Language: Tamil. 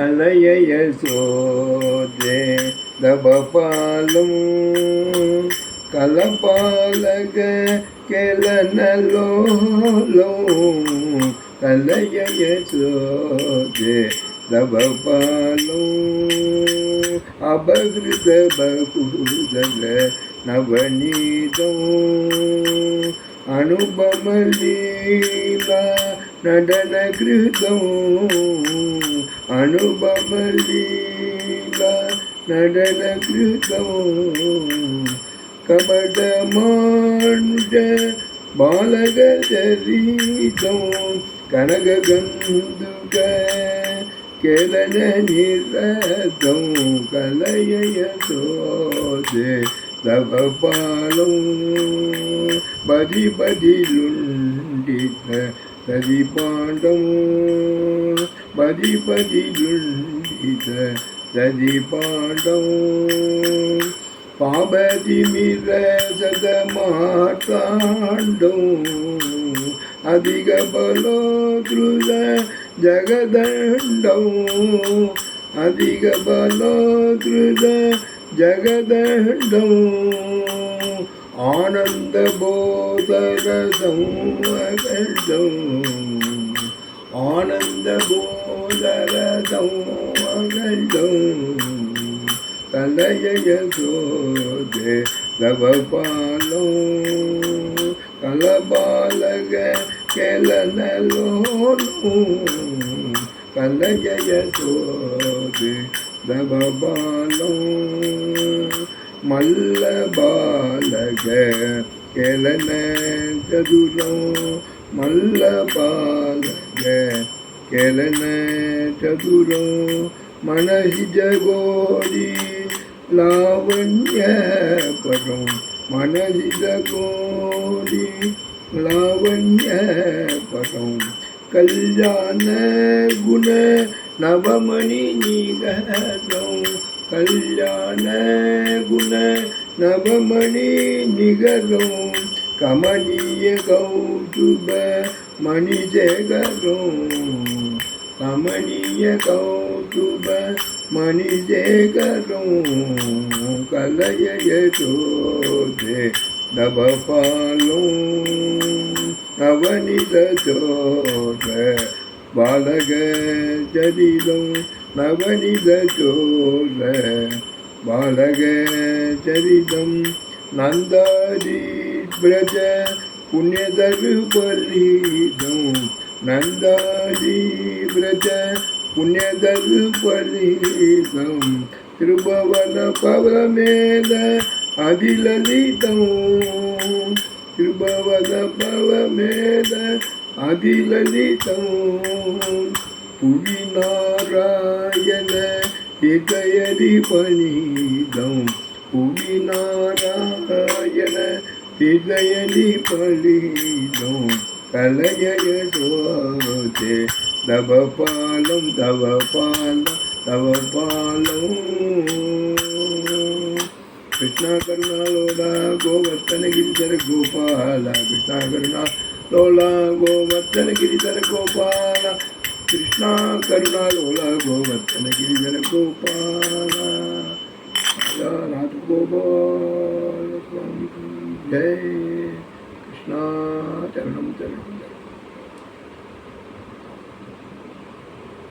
கலைய சோதே தபபாலும் கலபாலக கெலனலோலோ கலைய சோதே தபபாலும் அபகிருத பகுதல நவநீதம் அனுபமலீலா நடன கிருதம் அனுபவலீலா நடன கிருதம் கபடமானுட பாலகரீதம் கனககந்துக கேளன நிரதம். கலைய சோதே தவபாலம் பதி பதிலுண்டித சதி பாண்டம் பதி பதிலுண்டித சதி பாண்டம் பாபதிமிர சதமாத்தாண்டம் அதிக பலோத்ருத ஜகதண்டோ அதிக பலோ துருத ஜகதண்டோ ஆனந்த போதரசம் ஆனந்த போ அகண்டம் கலைய சோதே லவபாலம் கலபாலக கெலனலோனும் கலைய சோதே லவபாலம் மல்ல பாலக கெலன சதுரம் மல்ல பாலக கெலன சதுரம் மனசிஜ கோடி லாவண்ய படம் மனசிஜ கோடி லாவண்ய படம் கல்யாண குண நவமணி நிகரம். கல்யாண குண கௌதுப மணிஜகரம் கமனிய கௌதுப மணிஜகரம் கலைய சோதே தபபாலும் நவனித பாலக சரிதம் நவனித பாலக சரிதம் நந்தாதி பிரஜ புண்ணியதரு பலிதம் நந்தாதி பிரஜ புண்ணியதரு பலிதம் திருபவன பவமேத அதிலலிதம். திருபவன பவமேத அதிலலிதம். புவி நாராயண ஹிதயரி பணிதம் புவி ಹೃದಯದಿ ಪಳಿದೋ ಕಲಯಯ ಜೋತೆ ತವ ಪಾಲಂ ತವ ಪಾಲ తవ పాలం కృష్ణాకరుణాలోడా గోవర్ధన గిరిధర గోపాల కృష్ణాకరుణాలోడా గోవర్ధన గిరిధర గోపాల. కృష్ణాకరుణాలోడా గోవర్ధన గిరిధర గోపాల రాజగోపాల స్వామి Jai Krishna Charanam Charanam